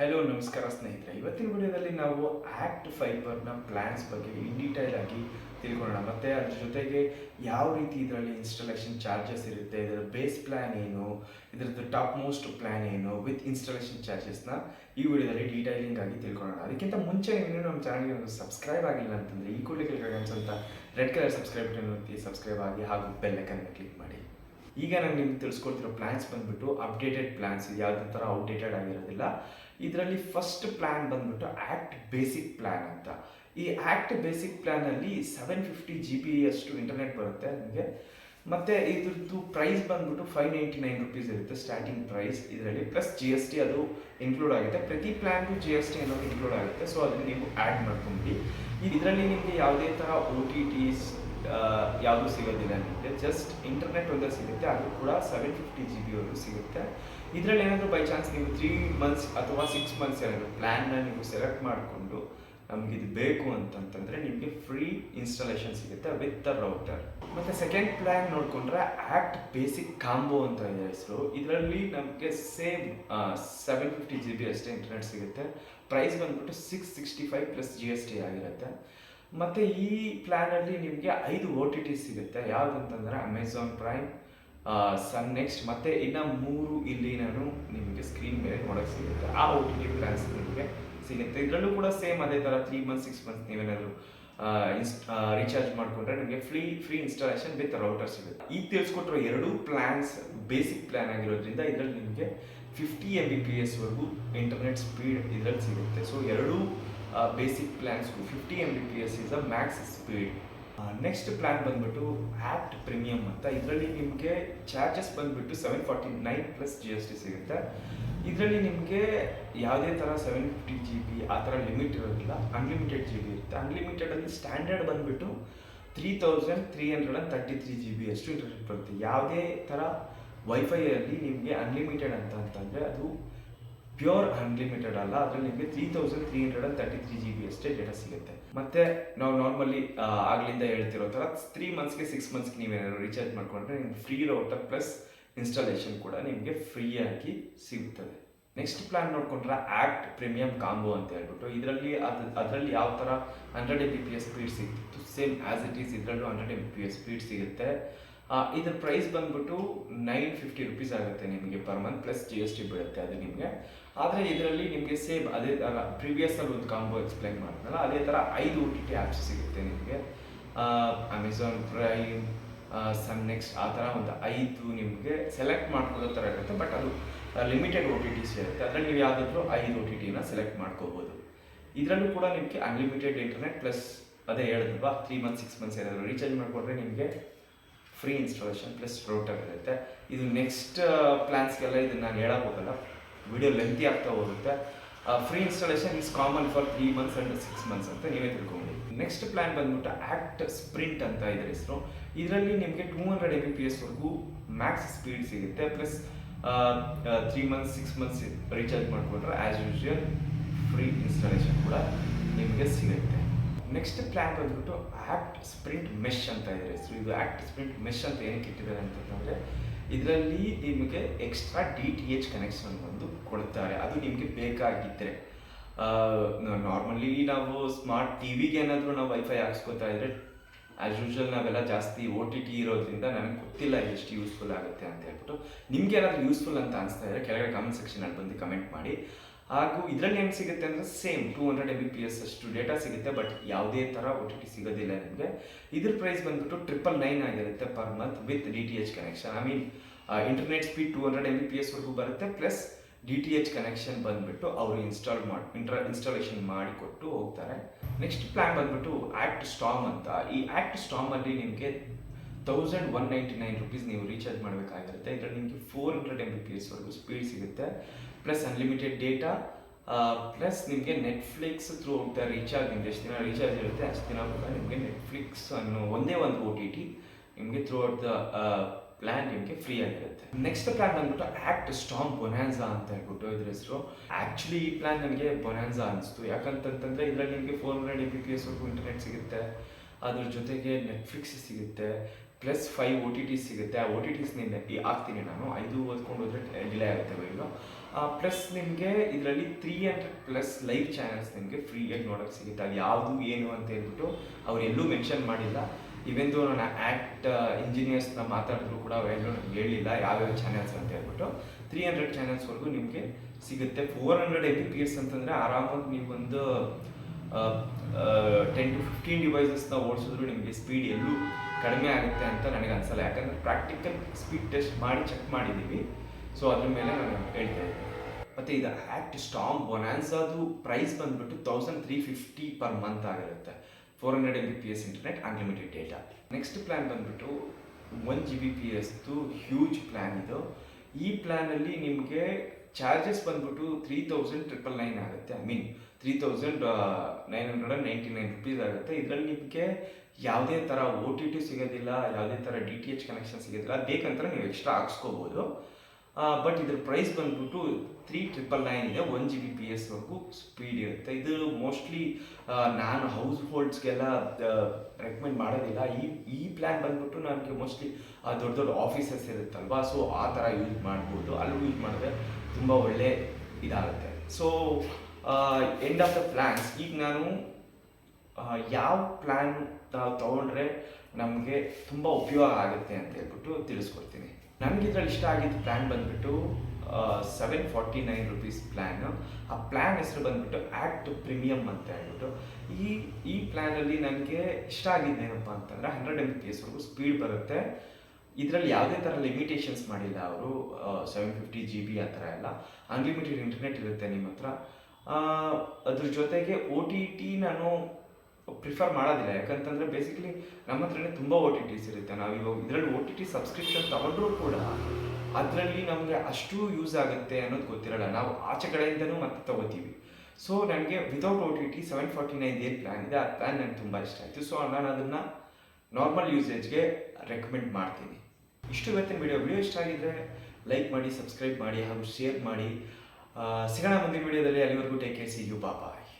Hello ನಮಸ್ಕಾರ ಸ್ನೇಹಿತರೆ. ಇವತ್ತಿನ ವಿಡಿಯೋದಲ್ಲಿ ನಾವು ಆಕ್ಟ್ ಫೈಬರ್ನ ಪ್ಲ್ಯಾನ್ಸ್ ಬಗ್ಗೆ ಇನ್ ಡೀಟೇಲ್ ಆಗಿ ತಿಳ್ಕೊಳ್ಳೋಣ. ಮತ್ತು ಅದ್ರ ಜೊತೆಗೆ ಯಾವ ರೀತಿ ಇದರಲ್ಲಿ ಇನ್ಸ್ಟಾಲೇಷನ್ ಚಾರ್ಜಸ್ ಇರುತ್ತೆ ಇದರ ಬೇಸ್ ಪ್ಲ್ಯಾನ್ ಏನು, ಇದರದ್ದು ಟಾಪ್ ಮೋಸ್ಟ್ ಪ್ಲ್ಯಾನ್ ಏನು ವಿತ್ ಇನ್ಸ್ಟಾಲೇಷನ್ ಚಾರ್ಜಸ್ನ ಈ ವಿಡಿಯೋದಲ್ಲಿ ಡೀಟೈಲಿಂಗ್ ಆಗಿ ತಿಳ್ಕೊಳ್ಳೋಣ. ಅದಕ್ಕಿಂತ ಮುಂಚೆ ಏನೇನು ನಮ್ಮ ಚಾನಲ್ಗೆ ಒಂದು ಸಬ್ಸ್ಕ್ರೈಬ್ ಆಗಿಲ್ಲ ಅಂತಂದರೆ ಈ ಕೂಡಲೇ ಕೆಳಗಡೆ ಅನ್ಸಂತ ರೆಡ್ ಕಲರ್ ಸಬ್ಸ್ಕ್ರೈಬ್ ಬಟನ್ ಒತ್ತಿ ಸಬ್ಸ್ಕ್ರೈಬ್ ಆಗಿ ಹಾಗೂ ಬೆಲ್ಲೈಕನ್ನ ಕ್ಲಿಕ್ ಮಾಡಿ. ಈಗ ನಾನು ನಿಮ್ಗೆ ತಿಳಿಸ್ಕೊಡ್ತಿರೋ ಪ್ಲಾನ್ಸ್ ಬಂದ್ಬಿಟ್ಟು ಅಪ್ಡೇಟೆಡ್ ಪ್ಲಾನ್ಸ್ ಇದು ಯಾವುದೇ ಥರ ಔಟ್ಡೇಟೆಡ್ ಆಗಿರೋದಿಲ್ಲ. ಇದರಲ್ಲಿ ಫಸ್ಟ್ ಪ್ಲಾನ್ ಬಂದ್ಬಿಟ್ಟು ಆ್ಯಕ್ಟ್ ಬೇಸಿಕ್ ಪ್ಲಾನ್ ಅಂತ. ಈ ಆ್ಯಕ್ಟ್ ಬೇಸಿಕ್ ಪ್ಲಾನಲ್ಲಿ ಸೆವೆನ್ ಫಿಫ್ಟಿ ಜಿ ಬಿ ಅಷ್ಟು ಇಂಟರ್ನೆಟ್ ಬರುತ್ತೆ ನಿಮಗೆ. ಮತ್ತು ಇದ್ರದ್ದು ಪ್ರೈಸ್ ಬಂದ್ಬಿಟ್ಟು ಫೈವ್ ನೈಂಟಿ ನೈನ್ ರುಪೀಸ್ ಇರುತ್ತೆ ಸ್ಟಾರ್ಟಿಂಗ್ ಪ್ರೈಸ್ ಇದರಲ್ಲಿ ಪ್ಲಸ್ ಜಿ ಎಸ್ ಟಿ ಅದು ಇನ್ಕ್ಲೂಡ್ ಆಗುತ್ತೆ. ಪ್ರತಿ ಪ್ಲಾನ್ಗೂ ಜಿ ಎಸ್ ಟಿ ಅನ್ನೋದು ಇನ್ಕ್ಲೂಡ್ ಆಗುತ್ತೆ. ಸೊ ಅದನ್ನು ನೀವು ಆ್ಯಡ್ ಮಾಡ್ಕೊಂಬಿಡಿ. ಇದರಲ್ಲಿ ನಿಮಗೆ ಯಾವುದೇ ಥರ ಓ ಟಿ ಟಿಸ್ ಯಾವುದು ಸಿಗೋದಿಲ್ಲ ನಿಮಗೆ ಜಸ್ಟ್ ಇಂಟರ್ನೆಟ್ ಒಂದೇ ಸಿಗುತ್ತೆ, ಅದು ಕೂಡ ಸೆವೆನ್ ಫಿಫ್ಟಿ ಜಿ ಬಿ ವರೆಗೂ ಸಿಗುತ್ತೆ. ಇದರಲ್ಲಿ ಏನಾದರೂ ಬೈ ಚಾನ್ಸ್ ನೀವು ತ್ರೀ ಮಂತ್ಸ್ ಅಥವಾ ಸಿಕ್ಸ್ ಮಂತ್ಸ್ ಏನಾದರೂ ಪ್ಲ್ಯಾನ್ನ ನೀವು ಸೆಲೆಕ್ಟ್ ಮಾಡಿಕೊಂಡು ನಮ್ಗೆ ಇದು ಬೇಕು ಅಂತಂತಂದರೆ ನಿಮಗೆ ಫ್ರೀ ಇನ್ಸ್ಟಾಲೇಷನ್ ಸಿಗುತ್ತೆ ವಿತ್ ದ ರೌಟರ್ ಮತ್ತು ಸೆಕೆಂಡ್ ಪ್ಲ್ಯಾನ್ ನೋಡಿಕೊಂಡ್ರೆ ಆ್ಯಕ್ಟ್ ಬೇಸಿಕ್ ಕಾಂಬೋ ಅಂತ ಇದೆ ಹೆಸರು. ಇದರಲ್ಲಿ ನಮಗೆ same seven fifty G B ಅಷ್ಟೇ ಇಂಟರ್ನೆಟ್ ಸಿಗುತ್ತೆ. ಪ್ರೈಸ್ ಬಂದ್ಬಿಟ್ಟು six sixty five plus G S T ಆಗಿರುತ್ತೆ. ಮತ್ತು ಈ ಪ್ಲ್ಯಾನಲ್ಲಿ ನಿಮಗೆ ಐದು ಓ ಟಿ ಟಿ ಸಿಗುತ್ತೆ. ಯಾವುದಂತಂದರೆ ಅಮೆಝಾನ್ ಪ್ರೈಮ್ ಸನ್ ನೆಕ್ಸ್ಟ್ ಮತ್ತು ಇನ್ನು ಮೂರು ಇಲ್ಲಿ ನಾನು ನಿಮಗೆ ಸ್ಕ್ರೀನ್ ಮೇಲೆ ನೋಡೋಕ್ಕೆ ಸಿಗುತ್ತೆ. ಆ ಓ ಟಿ ಟಿ ಪ್ಲ್ಯಾನ್ಸ್ ನಿಮಗೆ ಸಿಗುತ್ತೆ. ಇದರಲ್ಲೂ ಕೂಡ ಸೇಮ್ ಅದೇ ಥರ ತ್ರೀ ಮಂತ್ಸ್ ಸಿಕ್ಸ್ ಮಂತ್ಸ್ ನೀವೇನಾದರೂ ರೀಚಾರ್ಜ್ ಮಾಡಿಕೊಂಡ್ರೆ ನಿಮಗೆ free free installation with router ಸಿಗುತ್ತೆ. ಈಗ ತಿಳಿಸ್ಕೊಟ್ಟಿರೋ ಎರಡೂ ಪ್ಲ್ಯಾನ್ಸ್ ಬೇಸಿಕ್ ಪ್ಲ್ಯಾನ್ ಆಗಿರೋದ್ರಿಂದ ಇದರಲ್ಲಿ ನಿಮಗೆ ಫಿಫ್ಟಿ ಎಂ ಬಿ ಪಿ ಎಸ್ವರೆಗೂ ಇಂಟರ್ನೆಟ್ ಸ್ಪೀಡ್ ಇದರಲ್ಲಿ ಸಿಗುತ್ತೆ. ಸೊ ಎರಡೂ basic ಪ್ಲ್ಯಾನ್ಸ್ಗೂ fifty M B P S is a max speed next plan ಬಂದ್ಬಿಟ್ಟು ಆ್ಯಕ್ಟ್ ಪ್ರೀಮಿಯಮ್ ಅಂತ. ಇದರಲ್ಲಿ ನಿಮಗೆ ಚಾರ್ಜಸ್ ಬಂದ್ಬಿಟ್ಟು seven forty nine plus G S T ಸಿಗುತ್ತೆ. ಇದರಲ್ಲಿ ನಿಮಗೆ ಯಾವುದೇ ಥರ ಸೆವೆನ್ ಫಿಫ್ಟಿ ಜಿ ಬಿ ಆ ಥರ ಲಿಮಿಟ್ ಇರೋದಿಲ್ಲ. ಅನ್ಲಿಮಿಟೆಡ್ ಜಿ ಬಿ ಇರುತ್ತೆ. ಅನ್ಲಿಮಿಟೆಡಲ್ಲಿ ಸ್ಟ್ಯಾಂಡರ್ಡ್ ಬಂದ್ಬಿಟ್ಟು three thousand three hundred and thirty three G B ಅಷ್ಟು ಇಂಟರ್ನೆಟ್ ಬರುತ್ತೆ. ಯಾವುದೇ ಥರ ವೈಫೈಯಲ್ಲಿ ನಿಮಗೆ ಅನ್ಲಿಮಿಟೆಡ್ ಅಂತ ಅಂತಂದರೆ ಅದು ಪ್ಯೂರ್ ಅನ್ಲಿಮಿಟೆಡ್ ಅಲ್ಲ, ಅದರಲ್ಲಿ ನಿಮಗೆ three thousand three hundred and thirty three G B ಅಷ್ಟೇ ಡೇಟಾ ಸಿಗುತ್ತೆ. ಮತ್ತೆ ನಾವು ನಾರ್ಮಲಿ ಆಗ್ಲಿಂದ ಹೇಳ್ತಿರೋ ಥರ ತ್ರೀ ಮಂತ್ಸ್ಗೆ ಸಿಕ್ಸ್ ಮಂತ್ಸ್ಗೆ ನೀವೇನಾದ್ರು ರೀಚಾರ್ಜ್ ಮಾಡ್ಕೊಂಡ್ರೆ ನಿಮ್ಗೆ ಫ್ರೀ ರೌಟರ್ ಪ್ಲಸ್ ಇನ್ಸ್ಟಾಲೇಷನ್ ಕೂಡ ನಿಮಗೆ ಫ್ರೀಯಾಗಿ ಸಿಗುತ್ತದೆ ನೆಕ್ಸ್ಟ್ ಪ್ಲಾನ್ ನೋಡ್ಕೊಂಡ್ರೆ ಆ್ಯಕ್ಟ್ ಪ್ರೀಮಿಯಂ ಕಾಂಬೋ ಅಂತ ಹೇಳ್ಬಿಟ್ಟು ಇದರಲ್ಲಿ ಅದು, ಅದರಲ್ಲಿ ಯಾವ ಥರ hundred M B P S speed ಸಿಗ್ತಿತ್ತು? ಸೇಮ್ ಆ್ಯಸ್ ಇಟ್ ಈಸ್ ಇದರಲ್ಲೂ hundred B P S speed ಸಿಗುತ್ತೆ ಇದ್ರ ಪ್ರೈಸ್ ಬಂದ್ಬಿಟ್ಟು ನೈನ್ ಫಿಫ್ಟಿ ರುಪೀಸ್ ಆಗುತ್ತೆ ನಿಮಗೆ per month plus G S T ಬೀಳುತ್ತೆ, ಅದು ನಿಮಗೆ. ಆದರೆ ಇದರಲ್ಲಿ ನಿಮಗೆ ಸೇಮ್ ಅದೇ ಥರ ಪ್ರಿವಿಯಸ್ಸಲ್ಲಿ ಒಂದು ಕಾಂಬೋ ಎಕ್ಸ್ಪ್ಲೈನ್ ಮಾಡಿದ್ನಲ್ಲ ಅದೇ ಥರ ಐದು ಒ ಟಿ ಟಿ ಆ್ಯಪ್ಸ್ ಸಿಗುತ್ತೆ ನಿಮಗೆ. ಅಮೆಝಾನ್ ಪ್ರೈಮ್ ಸನ್ ನೆಕ್ಸ್ಟ್ ಆ ಥರ ಒಂದು ಐದು ನಿಮಗೆ ಸೆಲೆಕ್ಟ್ ಮಾಡ್ಕೊಳ್ಳೋ ಥರ ಇರುತ್ತೆ ಬಟ್ ಅದು ಲಿಮಿಟೆಡ್ ಒ ಟಿ ಟಿಸ್ ಇರುತ್ತೆ. ಅದರಲ್ಲಿ ನೀವು ಯಾವುದಾದ್ರೂ ಐದು ಒ ಟಿ ಟಿನ ಸೆಲೆಕ್ಟ್ ಮಾಡ್ಕೋಬೋದು. ಇದರಲ್ಲೂ ಕೂಡ ನಿಮಗೆ ಅನ್ಲಿಮಿಟೆಡ್ ಇಂಟರ್ನೆಟ್ ಪ್ಲಸ್ ಅದೇ ಹೇಳಿದ್ವಾ ತ್ರೀ ಮಂತ್ ಸಿಕ್ಸ್ ಮಂತ್ಸ್ ಏನಾದರೂ ರೀಚಾರ್ಜ್ ಮಾಡಿಕೊಂಡ್ರೆ ನಿಮಗೆ ಫ್ರೀ ಇನ್ಸ್ಟಾಲೇಷನ್ ಪ್ಲಸ್ ರೋಟರ್ ಇರುತ್ತೆ. ಇದು ನೆಕ್ಸ್ಟ್ ಪ್ಲ್ಯಾನ್ಸ್ಗೆಲ್ಲ ಇದನ್ನು ನಾನು ಹೇಳಕ್ ಹೋಗಲ್ಲ. ವಿಡಿಯೋ ಲೆಂತಿ ಆಗ್ತಾ ಹೋಗುತ್ತೆ. Free installation is common for three months and six months ಅಂತ ನೀವೇ ತಿಳ್ಕೊಂಬಿಡಿ ನೆಕ್ಸ್ಟ್ ಪ್ಲ್ಯಾನ್ ಬಂದ್ಬಿಟ್ಟು ಆ್ಯಕ್ಟ್ ಸ್ಪ್ರಿಂಟ್ ಅಂತ ಇದೆ ಹೆಸರು. ಇದರಲ್ಲಿ ನಿಮಗೆ two hundred M B P ಎಸ್ವರೆಗೂ max speed ಸಿಗುತ್ತೆ plus three months six months recharge ಮಾಡಿಕೊಂಡ್ರೆ ಆ್ಯಸ್ ಯೂಶುವಲ್ ಫ್ರೀ ಇನ್ಸ್ಟಾಲೇಷನ್ ಕೂಡ ನಿಮಗೆ ಸಿಗುತ್ತೆ. ನೆಕ್ಸ್ಟ್ ಪ್ಲ್ಯಾನ್ ಬಂದ್ಬಿಟ್ಟು ಆ್ಯಕ್ಟ್ ಸ್ಪ್ರಿಂಟ್ ಮೆಶ್ ಅಂತ ಇದೆ ಹೆಸರು. ಇದು ಆ್ಯಕ್ಟ್ ಸ್ಪ್ರಿಂಟ್ ಮೆಶ್ ಅಂತ ಏನಕ್ಕೆ ಇಟ್ಟಿದ್ದಾರೆ ಅಂತಂದರೆ ಇದರಲ್ಲಿ ನಿಮಗೆ extra D T H connection ಒಂದು ಕೊಡ್ತಾರೆ. ಅದು ನಿಮಗೆ ಬೇಕಾಗಿದ್ದರೆ ನಾರ್ಮಲಿ ನಾವು ಸ್ಮಾರ್ಟ್ ಟಿ ವಿಗೆ ಏನಾದರೂ ನಾವು ವೈಫೈ ಹಾಕ್ಸ್ಕೊತಾ ಇದ್ರೆ ಆ್ಯಸ್ ಯೂಶಲ್ ನಾವೆಲ್ಲ ಜಾಸ್ತಿ ಓ ಟಿ ಟಿ ಇರೋದ್ರಿಂದ ನನಗೆ ಗೊತ್ತಿಲ್ಲ ಎಷ್ಟು ಯೂಸ್ಫುಲ್ ಆಗುತ್ತೆ ಅಂತ ಹೇಳ್ಬಿಟ್ಟು ನಿಮ್ಗೆ ಏನಾದರೂ ಯೂಸ್ಫುಲ್ ಅಂತ ಅನಿಸ್ತಾ ಇದ್ರೆ ಕೆಳಗಡೆ ಕಮೆಂಟ್ ಸೆಕ್ಷನಲ್ಲಿ ಬಂದು ಕಮೆಂಟ್ ಮಾಡಿ. ಹಾಗೂ ಇದರಲ್ಲಿ ಏನು ಸಿಗುತ್ತೆ ಅಂದರೆ same two hundred M B P S ಅಷ್ಟು ಡೇಟಾ ಸಿಗುತ್ತೆ ಬಟ್ ಯಾವುದೇ ಥರ ಒ ಟಿ ಟಿ ಸಿಗೋದಿಲ್ಲ ನಿಮಗೆ. ಇದ್ರ ಪ್ರೈಸ್ ಬಂದ್ಬಿಟ್ಟು ಟ್ರಿಪಲ್ ನೈನ್ ಆಗಿರುತ್ತೆ per month with D T H connection I mean internet speed two hundred M B P ಎಸ್ವರೆಗೂ ಬರುತ್ತೆ plus D T H connection ಬಂದ್ಬಿಟ್ಟು ಅವರು ಇನ್ಸ್ಟಾಲ್ ಮಾಡಿ ಇಂಟ್ರ ಇನ್ಸ್ಟಾಲೇಷನ್ ಮಾಡಿಕೊಟ್ಟು ಹೋಗ್ತಾರೆ. ನೆಕ್ಸ್ಟ್ ಪ್ಲಾನ್ ಬಂದ್ಬಿಟ್ಟು ಆ್ಯಕ್ಟ್ ಸ್ಟಾಮ್ ಅಂತ. ಈ ಆ್ಯಕ್ಟ್ ಸ್ಟಾಮಲ್ಲಿ ನಿಮಗೆ thousand one ninety nine rupees ನೀವು ರೀಚಾರ್ಜ್ ಮಾಡಬೇಕಾಗಿರುತ್ತೆ. ಇದರಲ್ಲಿ ನಿಮಗೆ four hundred M B P ಎಸ್ವರೆಗೂ speed ಸಿಗುತ್ತೆ. ಪ್ಲಸ್ ಅನ್ಲಿಮಿಟೆಡ್ ಡೇಟಾ ಪ್ಲಸ್ ನಿಮಗೆ ನೆಟ್ಫ್ಲಿಕ್ಸ್ ಥ್ರೂ ಹೋಗ್ತಾ ರೀಚಾರ್ಜ್ ನಿಮ್ಗೆ ಎಷ್ಟು ದಿನ ರೀಚಾರ್ಜ್ ಇರುತ್ತೆ, ಅಷ್ಟು ದಿನ ಕೂಡ ನಿಮಗೆ ನೆಟ್ಫ್ಲಿಕ್ಸ್ ಅನ್ನೋ ಒಂದೇ ಒಂದು ಒ ಟಿ ಟಿ ನಿಮಗೆ ಥ್ರೂ ಔಟ್ ದ ಪ್ಲ್ಯಾನ್ ನಿಮಗೆ ಫ್ರೀ ಆಗಿರುತ್ತೆ. ನೆಕ್ಸ್ಟ್ ಪ್ಲ್ಯಾನ್ ಬಂದ್ಬಿಟ್ಟು ಆ್ಯಕ್ಟ್ ಸ್ಟ್ರಾಂಗ್ ಬೊನಾನ್ಸಾ ಅಂತ ಹೇಳ್ಬಿಟ್ಟು ಇದ್ರ ಹೆಸರು. ಆ್ಯಕ್ಚುಲಿ ಈ ಪ್ಲ್ಯಾನ್ ನನಗೆ ಬೊನಾನ್ಸಾ ಅನಿಸ್ತು. ಯಾಕಂತಂತಂದರೆ ಇದರಲ್ಲಿ ನಿಮಗೆ four hundred M B P ಎಸ್ವರೆಗೂ internet ಸಿಗುತ್ತೆ. ಅದ್ರ ಜೊತೆಗೆ ನೆಟ್ಫ್ಲಿಕ್ಸ್ ಸಿಗುತ್ತೆ. Plus five O T T ಸಿಗುತ್ತೆ. ಆ ಓ ಟಿ ಟಿಸ್ನಿಂದ ಹಾಕ್ತೀನಿ ನಾನು. ಐದು ಓದ್ಕೊಂಡು ಹೋದ್ರೆ ಡಿಲೇ ಆಗುತ್ತೆ ವೈಲು ಪ್ಲಸ್ ನಿಮಗೆ ಇದರಲ್ಲಿ three hundred plus live channels ನಿಮಗೆ ಫ್ರೀಯಾಗಿ ನೋಡೋಕ್ಕೆ ಸಿಗುತ್ತೆ. ಅದು ಯಾವುದು, ಏನು ಅಂತ ಹೇಳ್ಬಿಟ್ಟು ಅವ್ರು ಎಲ್ಲೂ ಮೆನ್ಷನ್ ಮಾಡಿಲ್ಲ. ಇವೆಂದು ನಾನು ಆ್ಯಕ್ಟ್ ಇಂಜಿನಿಯರ್ಸ್ನ ಮಾತಾಡಿದ್ರು ಕೂಡ ಅವೆಲ್ಲೂ ನಮ್ಗೆ ಹೇಳಿಲ್ಲ, ಯಾವ್ಯಾವ ಚಾನಲ್ಸ್ ಅಂತ ಹೇಳ್ಬಿಟ್ಟು. ತ್ರೀ ಹಂಡ್ರೆಡ್ ಚಾನಲ್ಸ್ವರೆಗೂ ನಿಮಗೆ ಸಿಗುತ್ತೆ. Four hundred M B P S ಅಂತಂದರೆ ಆರಾಮಾಗಿ ನೀವೊಂದು ಟೆನ್ ಟು ಫಿಫ್ಟೀನ್ ಡಿವೈಸಸ್ನ ಓಡಿಸಿದ್ರು ನಿಮಗೆ ಸ್ಪೀಡ್ ಎಲ್ಲೂ ಕಡಿಮೆ ಆಗುತ್ತೆ ಅಂತ ನನಗೆ ಅನ್ಸಲ್ಲ. ಯಾಕಂದರೆ ಪ್ರಾಕ್ಟಿಕಲ್ ಸ್ಪೀಡ್ ಟೆಸ್ಟ್ ಮಾಡಿ ಚೆಕ್ ಮಾಡಿದ್ದೀವಿ ಸೊ ಅದ್ರ ಮೇಲೆ ನಾನು ಹೇಳ್ತಾ ಇದ್ದೀನಿ ಮತ್ತು ಇದು ಆ್ಯಕ್ಟ್ ಸ್ಟಾಂಗ್ ಬೊನಾನ್ಸಾದು ಪ್ರೈಸ್ ಬಂದ್ಬಿಟ್ಟು thousand three fifty per month ಆಗಿರುತ್ತೆ. Four hundred M B P S internet unlimited data next plan ಬಂದ್ಬಿಟ್ಟು ಒನ್ ಜಿ ಬಿ ಪಿ ಎಸ್ದು ಹ್ಯೂಜ್ ಪ್ಲ್ಯಾನ್ ಇದು. ಈ ಪ್ಲ್ಯಾನಲ್ಲಿ ನಿಮಗೆ ಚಾರ್ಜಸ್ ಬಂದ್ಬಿಟ್ಟು ತ್ರೀ ತೌಸಂಡ್ ಟ್ರಿಪಲ್ ನೈನ್ ಆಗುತ್ತೆ. I mean three thousand nine hundred and ninety nine rupees ಆಗುತ್ತೆ. ಇದರಲ್ಲಿ ನಿಮಗೆ ಯಾವುದೇ ಥರ ಓ ಟಿ ಟಿ ಸಿಗೋದಿಲ್ಲ, ಯಾವುದೇ ಥರ ಡಿ ಟಿ ಎಚ್ ಕನೆಕ್ಷನ್ ಸಿಗೋದಿಲ್ಲ. ಬೇಕಂತ ನೀವು ಎಕ್ಸ್ಟ್ರಾ ಹಾಕ್ಸ್ಕೋಬೋದು. ಬಟ್ ಇದ್ರ ಪ್ರೈಸ್ ಬಂದ್ಬಿಟ್ಟು ತ್ರೀ ಟ್ರಿಪಲ್ ನೈನ್ ಇದೆ ಒನ್ ಜಿ ಬಿ ಪಿ ಎಸ್ವರೆಗೂ ಸ್ಪೀಡ್ ಇರುತ್ತೆ. ಇದು ಮೋಸ್ಟ್ಲಿ ನಾನು ಹೌಸ್ ಹೋಲ್ಡ್ಸ್ಗೆಲ್ಲ ರೆಕಮೆಂಡ್ ಮಾಡೋದಿಲ್ಲ. ಈ ಈ ಪ್ಲ್ಯಾನ್ ಬಂದ್ಬಿಟ್ಟು ನನಗೆ ಮೋಸ್ಟ್ಲಿ ದೊಡ್ಡ ದೊಡ್ಡ ಆಫೀಸಸ್ ಇರುತ್ತಲ್ವಾ? ಸೊ ಆ ಥರ ಯೂಸ್ ಮಾಡ್ಬೋದು. ಅಲ್ಲೂ ಯೂಸ್ ಮಾಡಿದ್ರೆ ತುಂಬ ಒಳ್ಳೆ ಇದಾಗುತ್ತೆ. So end of the plans ಈಗ ನಾನು ಯಾವ ಪ್ಲ್ಯಾನ್ ತೊಗೊಂಡ್ರೆ ನಮಗೆ ತುಂಬ ಉಪಯೋಗ ಆಗುತ್ತೆ ಅಂತ ಹೇಳ್ಬಿಟ್ಟು ತಿಳಿಸ್ಕೊಡ್ತೀನಿ. ನನಗೆ ಇದ್ರಲ್ಲಿ ಇಷ್ಟ ಆಗಿದ್ದ ಪ್ಲ್ಯಾನ್ ಬಂದ್ಬಿಟ್ಟು seven forty nine rupees plan ಆ ಪ್ಲ್ಯಾನ್ ಹೆಸರು ಬಂದ್ಬಿಟ್ಟು ಆ್ಯಕ್ಟ್ ಪ್ರೀಮಿಯಮ್ ಅಂತ ಹೇಳ್ಬಿಟ್ಟು. ಈ ಈ ಪ್ಲ್ಯಾನಲ್ಲಿ ನನಗೆ ಇಷ್ಟ ಆಗಿದ್ದು ಏನಪ್ಪ ಅಂತಂದರೆ ಹಂಡ್ರೆಡ್ ಎಂ ಪಿ ಎಸ್ವರೆಗೂ ಸ್ಪೀಡ್ ಬರುತ್ತೆ. ಇದರಲ್ಲಿ ಯಾವುದೇ ಥರ ಲಿಮಿಟೇಷನ್ಸ್ ಮಾಡಿಲ್ಲ ಅವರು ಸೆವೆನ್ ಫಿಫ್ಟಿ ಜಿ ಬಿ ಆ ಥರ ಎಲ್ಲ. ಅನ್ಲಿಮಿಟೆಡ್ ಇಂಟರ್ನೆಟ್ ಇರುತ್ತೆ ನಿಮ್ಮ ಹತ್ರ. ಅದ್ರ ಜೊತೆಗೆ ಒ ಟಿ ಟಿ ನಾನು ಪ್ರಿಫರ್ ಮಾಡೋದಿಲ್ಲ. ಯಾಕಂತಂದರೆ ಬೇಸಿಕಲಿ ನಮ್ಮ ಹತ್ರನೇ ತುಂಬ ಓ ಟಿ ಟಿಸ್ ಇರುತ್ತೆ. ನಾವು ಇವಾಗ ಇದರಲ್ಲಿ ಓ ಟಿ ಟಿ ಸಬ್ಸ್ಕ್ರಿಪ್ಷನ್ ತಗೊಂಡ್ರೂ ಕೂಡ ಅದರಲ್ಲಿ ನಮಗೆ ಅಷ್ಟು ಯೂಸ್ ಆಗುತ್ತೆ ಅನ್ನೋದು ಗೊತ್ತಿರಲ್ಲ. ನಾವು ಆಚೆ ಕಡೆಯಿಂದನೂ ಮತ್ತೆ ತಗೋತೀವಿ. ಸೊ ನನಗೆ without O T T seven forty nine ಏನು ಪ್ಲ್ಯಾನ್ ಇದೆ? ಆ ಪ್ಲ್ಯಾನ್ ನನಗೆ ತುಂಬ ಇಷ್ಟ ಆಯಿತು. ಸೊ ನಾನು ಅದನ್ನು ನಾರ್ಮಲ್ ಯೂಸೇಜ್ಗೆ ರೆಕಮೆಂಡ್ ಮಾಡ್ತೀನಿ. ಇಷ್ಟು ಇವತ್ತಿನ ವಿಡಿಯೋ ವಿಡಿಯೋ ಇಷ್ಟ ಆಗಿದ್ದರೆ ಲೈಕ್ ಮಾಡಿ ಸಬ್ಸ್ಕ್ರೈಬ್ ಮಾಡಿ ಹಾಗೂ ಶೇರ್ ಮಾಡಿ. ಸಿಗೋಣ ಮುಂದಿನ ವಿಡಿಯೋದಲ್ಲಿ ಅಲ್ಲಿವರೆಗೂ take care see you bye